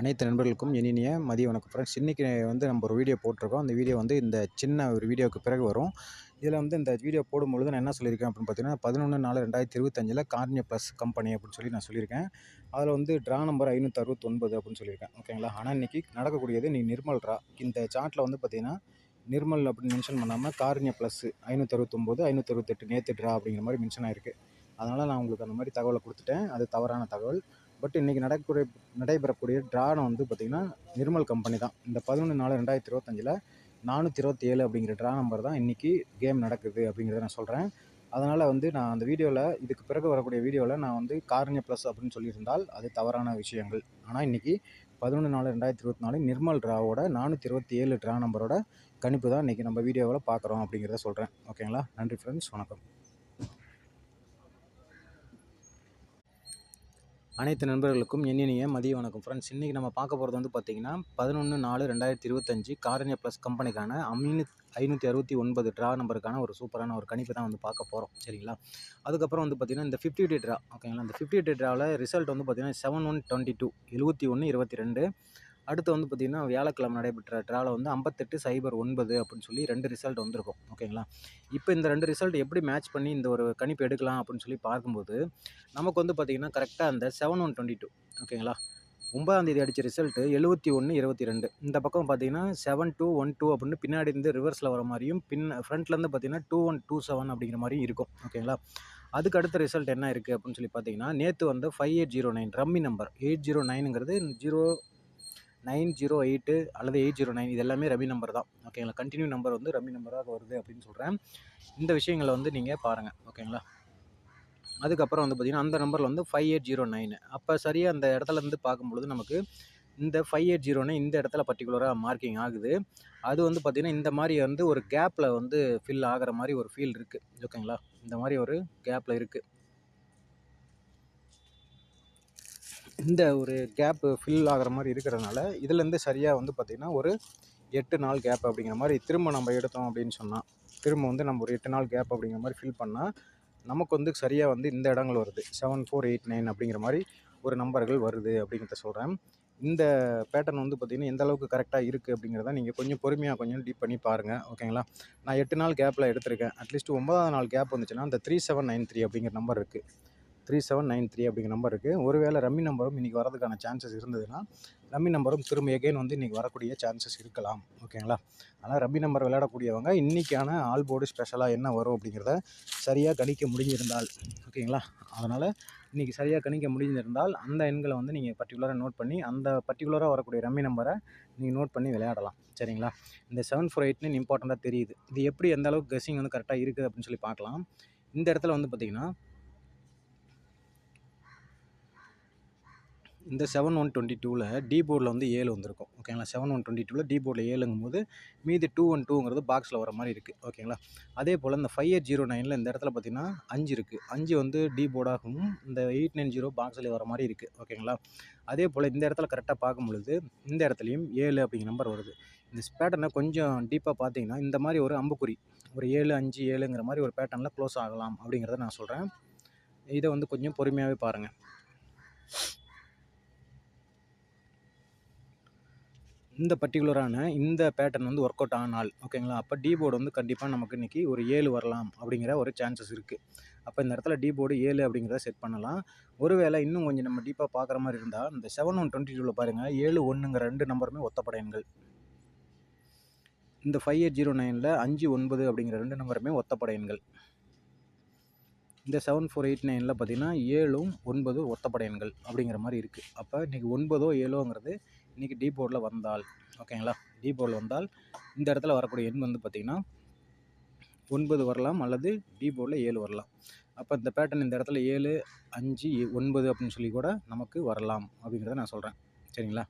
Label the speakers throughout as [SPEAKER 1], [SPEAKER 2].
[SPEAKER 1] அனைத்து நண்பர்களுக்கும் இனிய மதிய வணக்கம் ஃப்ரெண்ட்ஸ் இன்றைக்கி வந்து நம்ம ஒரு வீடியோ போட்டிருக்கோம். அந்த வீடியோ வந்து இந்த சின்ன ஒரு வீடியோவுக்கு பிறகு வரும். இதில் வந்து இந்த வீடியோ போடும்பொழுது நான் என்ன சொல்லியிருக்கேன் அப்படின்னு பார்த்தீங்கன்னா பதினொன்று நாலு ரெண்டாயிரத்தி இருபத்தஞ்சில் கார்னியா ப்ளஸ் கம்பெனி அப்படின்னு சொல்லி நான் சொல்லியிருக்கேன். அதில் வந்து ட்ரா நம்பர் ஐநூற்றி அறுபத்தொன்பது அப்படின்னு சொல்லியிருக்கேன். ஓகேங்களா ஆனால் இன்றைக்கி நடக்கக்கூடியது நீ நிர்மல் ட்ரா இந்த சார்ட்டில் வந்து பார்த்தீங்கன்னா நிர்மல் அப்படின்னு மென்ஷன் பண்ணாமல் கார்னியா ப்ளஸ் ஐநூற்றி அறுபத்தொம்போது ஐநூற்றி அறுபத்தெட்டு நேற்று ட்ரா அப்படிங்கிற மாதிரி மென்ஷன் ஆயிருக்கு. அதனால் நான் உங்களுக்கு அந்த மாதிரி தகவலை கொடுத்துட்டேன். அது தவறான தகவல். பட் இன்றைக்கி நடக்கக்கூடிய நடைபெறக்கூடிய ட்ரானை வந்து பார்த்திங்கன்னா நிர்மல் கம்பெனி தான். இந்த பதினொன்று நாலு ரெண்டாயிரத்தி இருபத்தஞ்சில் நானூற்றி இருபத்தி ஏழு அப்படிங்கிற ட்ரா நம்பர் தான் இன்றைக்கி கேம் நடக்குது அப்படிங்கிறத நான் சொல்கிறேன் அதனால் வந்து நான் அந்த வீடியோவில் இதுக்கு பிறகு வரக்கூடிய வீடியோவில் நான் வந்து காரண்ய ப்ளஸ் அப்படின்னு சொல்லியிருந்தால் அது தவறான விஷயங்கள். ஆனால் இன்றைக்கி பதினொன்று நாலு ரெண்டாயிரத்தி இருபத்தி நாலு நிர்மல் ட்ராவோட நானூற்றி இருபத்தி ஏழு ட்ரா நம்பரோட கணிப்பு தான் இன்றைக்கி நம்ம வீடியோவில் பார்க்குறோம் அப்படிங்கிறத சொல்கிறேன் ஓகேங்களா? நன்றி ஃப்ரெண்ட்ஸ் வணக்கம். அனைத்து நண்பர்களுக்கும் இனிய மதிய வணக்கம். ஃப்ரெண்ட்ஸ் இன்றைக்கி நம்ம பார்க்க போகிறது வந்து பார்த்திங்கன்னா பதினொன்று நாலு ரெண்டாயிரத்தி இருபத்தஞ்சி காரணிய ப்ளஸ் கம்பெனிக்கான அம்னு ஐநூற்றி அறுபத்தி ஒன்பது ட்ரா நம்பருக்கான ஒரு சூப்பரான ஒரு கணிப்பு தான் வந்து பார்க்க போகிறோம் சரிங்களா? அதுக்கப்புறம் வந்து பார்த்திங்கன்னா இந்த ஃபிஃப்டி டே ட்ரா ஓகேங்களா இந்த ஃபிஃப்டி டே ட்ராவில் ரிசல்ட் வந்து பார்த்திங்கன்னா செவன் ஒன் டுவெண்ட்டி டூ எழுபத்தி ஒன்று இருபத்தி ரெண்டு அடுத்து வந்து பார்த்திங்கன்னா வியாழக்கிழமை நடைபெற்ற ட்ராவில் வந்து ஐம்பத்தெட்டு சைபர் ஒன்பது அப்படின்னு சொல்லி ரெண்டு ரிசல்ட் வந்திருக்கும். ஓகேங்களா இப்போ இந்த ரெண்டு ரிசல்ட் எப்படி மேட்ச் பண்ணி இந்த ஒரு கணிப்பு எடுக்கலாம் அப்படின்னு சொல்லி பார்க்கும்போது நமக்கு வந்து பார்த்திங்கன்னா கரெக்டாக அந்த செவன் ஒன் டுவெண்ட்டி டூ ஓகேங்களா ஒன்பதாம் தேதி அடித்த ரிசல்ட்டு எழுபத்தி ஒன்று இருபத்தி ரெண்டு. இந்த பக்கம் பார்த்தீங்கன்னா செவன் டூ ஒன் டூ அப்படின்னு பின்னாடி இருந்து ரிவர்ஸில் வர மாதிரியும் பின் ஃப்ரண்ட்லேருந்து பார்த்தீங்கன்னா டூ ஒன் டூ செவன் அப்படிங்கிற மாதிரியும் இருக்கும். ஓகேங்களா அதுக்கு அடுத்த ரிசல்ட் என்ன இருக்குது அப்படின்னு சொல்லி பார்த்தீங்கன்னா நேற்று வந்து five eight zero nine rummy number eight zero நைனுங்கிறது zero nine zero eight அல்லது எயிட் ஜீரோ நைன் இது எல்லாமே ரம்மி நம்பர் தான். ஓகேங்களா கண்டினியூ நம்பர் வந்து ரமி நம்பராக வருது அப்படின்னு சொல்கிறேன் இந்த விஷயங்களை வந்து நீங்கள் பாருங்கள் ஓகேங்களா அதுக்கப்புறம் வந்து பார்த்திங்கன்னா அந்த நம்பரில் வந்து ஃபைவ் எயிட் ஜீரோ நைனு அப்போ சரியாக அந்த இடத்துல இருந்து பார்க்கும்பொழுது நமக்கு இந்த ஃபைவ் எயிட் ஜீரோன்னு இந்த இடத்துல பர்டிகுலராக மார்க்கிங் ஆகுது. அது வந்து பார்த்திங்கன்னா இந்த மாதிரி வந்து ஒரு கேப்பில் வந்து ஃபில் ஆகிற மாதிரி ஒரு ஃபீல் இருக்குது ஓகேங்களா இந்த மாதிரி ஒரு கேப்பில் இருக்குது இந்த ஒரு கேப்பு ஃபில் ஆகிற மாதிரி இருக்கிறதுனால இதுலேருந்து சரியாக வந்து பார்த்திங்கன்னா ஒரு எட்டு நாள் கேப் அப்படிங்கிற மாதிரி திரும்ப நம்ம எடுத்தோம் அப்படின்னு சொன்னால் திரும்ப வந்து நம்ம ஒரு எட்டு நாள் கேப் அப்படிங்கிற மாதிரி ஃபில் பண்ணால் நமக்கு வந்து சரியாக வந்து இந்த இடங்கள் வருது. செவன் ஃபோர் எயிட் நைன் அப்படிங்கிற மாதிரி ஒரு நம்பர்கள் வருது அப்படிங்கிறத சொல்கிறேன் இந்த பேட்டர்ன் வந்து பார்த்திங்கன்னா எந்த அளவுக்கு கரெக்டாக இருக்குது அப்படிங்கிறத நீங்கள் கொஞ்சம் பொறுமையாக கொஞ்சம் டீப் பண்ணி பாருங்கள் ஓகேங்களா? நான் எட்டு நாள் கேப்பில் எடுத்திருக்கேன். அட்லீஸ்ட் ஒன்பதாவது நாள் கேப் வந்துச்சுன்னா அந்த த்ரீ செவன் நைன் த்ரீ அப்படிங்கிற நம்பர் இருக்குது த்ரீ செவன் நைன் த்ரீ அப்படிங்கிற நம்பர் இருக்குது ஒருவேளை ரம்மி நம்பரும் இன்றைக்கி வரதுக்கான சான்சஸ் இருந்ததுன்னா ரம்மி நம்பரும் திரும்ப எகைன் வந்து இன்றைக்கி வரக்கூடிய சான்சஸ் இருக்கலாம். ஓகேங்களா? ஆனால் ரம்மி நம்பர் விளையாடக்கூடியவங்க இன்றைக்கான ஆல் போர்டு ஸ்பெஷலாக என்ன வரும் அப்படிங்கிறத சரியாக கணிக்க முடிஞ்சிருந்தால். ஓகேங்களா? அதனால் இன்றைக்கி சரியாக கணிக்க முடிஞ்சிருந்தால் அந்த எண்களை வந்து நீங்கள் பர்டிகுலராக நோட் பண்ணி அந்த பர்டிகுலராக வரக்கூடிய ரம்மி நம்பரை நீங்கள் நோட் பண்ணி விளையாடலாம். சரிங்களா? இந்த செவன் ஃபோர் எயிட்னு இம்பார்ட்டண்ட்டாக தெரியுது. இது எப்படி எந்த அளவுக்கு கெஸ்ஸிங் வந்து கரெக்டாக இருக்குது அப்படின்னு சொல்லி பார்க்கலாம். இந்த இடத்துல வந்து பார்த்திங்கன்னா இந்த செவன் ஒன் டுவெண்ட்டி டூவில் டி போர்டில் வந்து ஏழு வந்திருக்கும். ஓகேங்களா செவன் ஒன் டுவெண்ட்டி டூவில் டி போர்டில் ஏழுங்கும் போது மீதி டூ ஒன் டூங்கிறது பாக்ஸில் வர மாதிரி இருக்குது ஓகேங்களா அதே போல் இந்த ஃபைவ் எயிட் ஜீரோ நைனில் இந்த இடத்துல பார்த்திங்கன்னா அஞ்சு இருக்குது அஞ்சு வந்து டி போர்டாகவும் இந்த எயிட் நைன் ஜீரோ பாக்ஸில் வர மாதிரி இருக்குது ஓகேங்களா அதே போல் இந்த இடத்துல கரெக்டாக பார்க்கும் பொழுது இந்த இடத்துலையும் ஏழு அப்படிங்கிற நம்பர் வருது. இந்த பேட்டர்னை கொஞ்சம் டீப்பாக பார்த்தீங்கன்னா இந்த மாதிரி ஒரு அம்புக்குறி ஒரு ஏழு அஞ்சு ஏழுங்கிற மாதிரி ஒரு பேட்டர்னில் க்ளோஸ் ஆகலாம் அப்படிங்கிறத நான் சொல்கிறேன் இதை வந்து கொஞ்சம் பொறுமையாகவே பாருங்கள் இந்த பர்டிகுலரான இந்த பேட்டர்ன் வந்து ஒர்க் அவுட் ஆனால் ஓகேங்களா அப்போ டி போர்டு வந்து கண்டிப்பாக நமக்கு இன்றைக்கி ஒரு ஏழு வரலாம் அப்படிங்கிற ஒரு சான்சஸ் இருக்குது அப்போ இந்த இடத்துல டி போர்டு ஏழு அப்படிங்கிறத செட் பண்ணலாம். ஒருவேளை இன்னும் கொஞ்சம் நம்ம டீப்பாக பார்க்குற மாதிரி இருந்தால் இந்த செவன் ஒன் டுவெண்ட்டி டூவில் பாருங்கள் ஏழு ஒன்றுங்கிற ரெண்டு நம்பருமே ஒத்தப்பட எண்கள் இந்த ஃபைவ் எயிட் ஜீரோ நைனில் அஞ்சு ஒன்பது அப்படிங்கிற ரெண்டு நம்பருமே ஒத்தப்பட எண்கள் இந்த செவன் ஃபோர் எயிட் நைனில் பார்த்தீங்கன்னா ஏழும் ஒன்பது ஒத்தப்பட எண்கள் அப்படிங்கிற மாதிரி இருக்குது அப்போ இன்றைக்கி ஒன்பதோ ஏழோங்கிறது இன்றைக்கி டீ போர்டில் வந்தால் ஓகேங்களா டீ போர்டில் வந்தால் இந்த இடத்துல வரக்கூடிய எண் வந்து பார்த்திங்கன்னா ஒன்பது வரலாம் அல்லது டி போர்டில் ஏழு வரலாம். அப்போ இந்த பேட்டர்ன் இந்த இடத்துல ஏழு அஞ்சு ஒன்பது அப்படின்னு சொல்லி கூட நமக்கு வரலாம் அப்படிங்கிறத நான் சொல்கிறேன் சரிங்களா?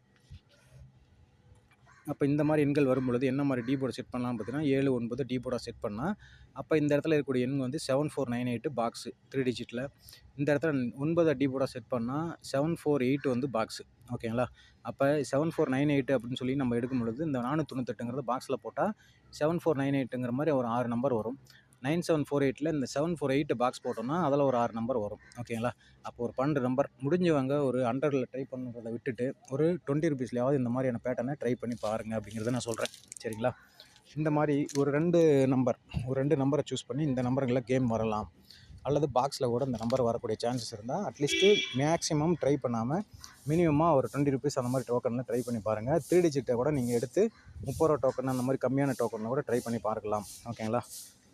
[SPEAKER 1] அப்போ இந்த மாதிரி எண்கள் வரும்பொழுது என்ன மாதிரி டீ போர்டை செட் பண்ணலாம் பார்த்தீங்கன்னா ஏழு ஒன்பது டீ போர்டாக செட் பண்ணால் அப்போ இந்த இடத்துல இருக்கக்கூடிய எண் வந்து seven four nine eight box three டிஜிட்டில் இந்த இடத்துல ஒன்பதை டீ போர்டாக செட் பண்ணால் செவன் ஃபோர் எயிட் வந்து பாக்ஸு ஓகேங்களா? அப்போ செவன் ஃபோர் நைன் எயிட் அப்படின்னு சொல்லி நம்ம எடுக்கும் பொழுது இந்த நானூற்றி பாக்ஸில் போட்டால் செவன் ஃபோர் நைன் எயிட்டுங்கிற மாதிரி ஒரு ஆறு நம்பர் வரும். நைன் செவன் ஃபோர் எயிட்டில் இந்த செவன் ஃபோர் எயிட் பாக்ஸ் போட்டோம்னா அதில் ஒரு ஆறு நம்பர் வரும். ஓகேங்களா? அப்போ ஒரு பன்னெண்டு நம்பர் முடிஞ்சவங்க ஒரு ஹண்ட்ரடில் ட்ரை பண்ணுறதை விட்டுட்டு ஒரு டுவெண்ட்டி ருபீஸ்லையாவது இந்த மாதிரியான பேட்டர்னை ட்ரை பண்ணி பாருங்கள் அப்படிங்கிறத நான் சொல்கிறேன் சரிங்களா? இந்த மாதிரி ஒரு ரெண்டு நம்பர் ஒரு ரெண்டு நம்பரை சூஸ் பண்ணி இந்த நம்பருங்களில் கேம் வரலாம். அல்லது பாக்ஸில் கூட இந்த நம்பர் வரக்கூடிய சான்சஸ் இருந்தால் அட்லீஸ்ட்டு மேக்ஸிமம் ட்ரை பண்ணாமல் மினிமமாக ஒரு டுவெண்ட்டி ருபீஸ் அந்த மாதிரி டோக்கனில் ட்ரை பண்ணி பாருங்கள் த்ரீ டிஜிட்டை கூட நீங்கள் எடுத்து முப்பது ரூபா டோக்கன் அந்த மாதிரி கம்மியான டோக்கனில் கூட ட்ரை பண்ணி பார்க்கலாம். ஓகேங்களா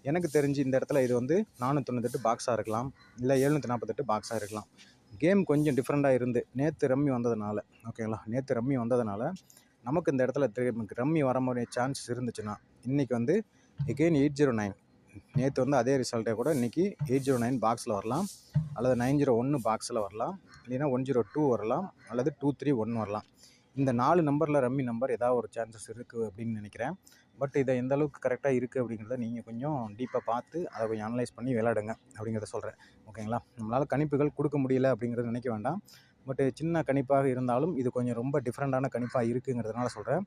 [SPEAKER 1] எனக்கு தெரிஞ்சு இந்த இடத்துல இது வந்து நானூற்றி பாக்ஸாக இருக்கலாம். இல்லை எழுநூற்றி நாற்பத்தெட்டு பாக்ஸாக இருக்கலாம். கேம் கொஞ்சம் டிஃப்ரெண்ட்டாக இருந்து நேற்று ரம்மி வந்ததுனால ஓகேங்களா நேற்று ரம்மி வந்ததுனால நமக்கு இந்த இடத்துல ரம்மி வர மாதிரி சான்சஸ் இருந்துச்சுன்னா இன்றைக்கி வந்து எகெயின் எயிட் ஜீரோ நைன் நேற்று வந்து அதே ரிசல்ட்டே கூட இன்றைக்கி எயிட் ஜீரோ நைன் பாக்ஸில் வரலாம். அல்லது நைன் ஜீரோ ஒன்று பாக்ஸில் வரலாம். இல்லைன்னா ஒன் ஜீரோ டூ வரலாம். அல்லது டூ த்ரீ ஒன் வரலாம். இந்த நாலு நம்பரில் ரம்மி நம்பர் ஏதாவது ஒரு சான்சஸ் இருக்குது அப்படின்னு நினைக்கிறேன். பட் இதை எந்த அளவுக்கு கரெக்டாக இருக்குது அப்படிங்கிறத நீங்கள் கொஞ்சம் டீப்பாக பார்த்து அதை கொஞ்சம் அனலைஸ் பண்ணி விளையாடுங்க அப்படிங்கிறத சொல்கிறேன் ஓகேங்களா நம்மளால் கணிப்புகள் கொடுக்க முடியல அப்படிங்கிறத நினைக்க வேண்டாம். பட் சின்ன கணிப்பாக இருந்தாலும் இது கொஞ்சம் ரொம்ப டிஃப்ரெண்ட்டான கணிப்பாக இருக்குங்கிறதுனால சொல்கிறேன்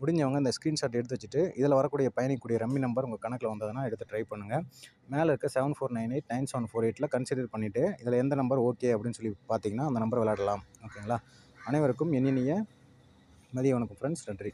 [SPEAKER 1] முடிஞ்சவங்க இந்த ஸ்க்ரீன்ஷாட் எடுத்து வச்சுட்டு இதில் வரக்கூடிய பயணிக்கூடிய ரம்மி நம்பர் உங்கள் கணக்கில் வந்ததுன்னா எடுத்து ட்ரை பண்ணுங்கள் மேலே இருக்க seven four nine eight nine seven four எயிட்டில் கன்சிடர் பண்ணிவிட்டு இதில் எந்த நம்பர் ஓகே அப்படின்னு சொல்லி பார்த்தீங்கன்னா அந்த நம்பர் விளையாடலாம். ஓகேங்களா அனைவருக்கும் என்னென்னிய மதிய வணக்கம் ஃப்ரெண்ட்ஸ் நன்றி.